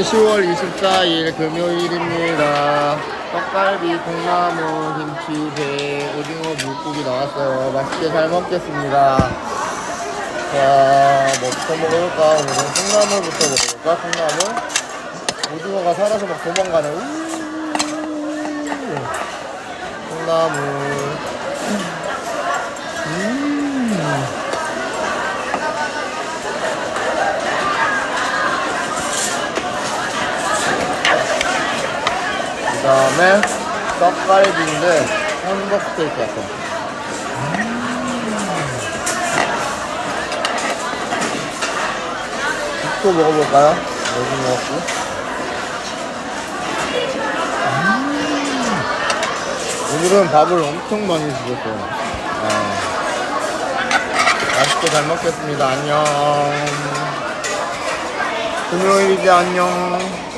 오늘은 10월 24일 금요일입니다. 떡갈비, 콩나물, 김치, 배, 오징어, 물고기 나왔어요. 맛있게 잘 먹겠습니다. 자, 뭐부터 먹을까? 오늘은 콩나물부터 먹을까? 콩나물? 오징어가 살아서 막 도망가네. 우! 콩나물. 그 다음에 떡갈비인데 한국 스테이크 같아. 또 먹어볼까요? 여기 먹었고. 오늘은 밥을 엄청 많이 주셨어요. 아, 맛있게 잘 먹겠습니다. 안녕. 금요일이지 안녕.